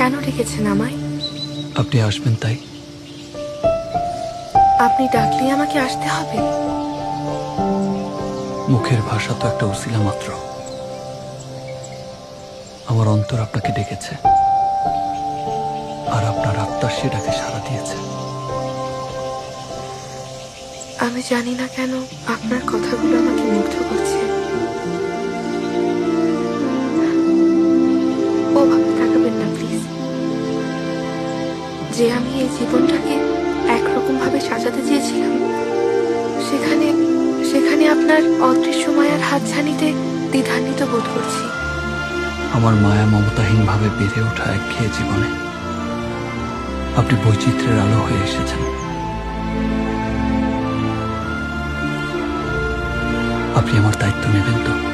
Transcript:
কেন ডেকেছেন আমায়? আপনি আসবেন তাই। আপনি ডাকলেই আমাকে আসতে হবে। মুখের ভাষা তো একটা উসিলা মাত্র। আমার অন্তর আপনাকে ডেকেছে। আর আপনার আত্মার সেটাকে সাড়া দিয়েছে। আমি জানি না কেন আপনার কথাগুলো আমাকে মুগ্ধ করছে। যে আমি এই জীবনটাকে একরকম ভাবে সাজাতে চেয়েছিলাম, সেখানে সেখানে আপনার অদৃশ্য মায়ার হাতছানিতে দ্বিধান্বিত বোধ করছি। আমার মায়া মমতাহীন ভাবে বেড়ে ওঠা একঘেয়ে জীবনে আপনি বৈচিত্র্যের আলো হয়ে এসেছেন। আপনি আমার দায়িত্ব নেবেন তো?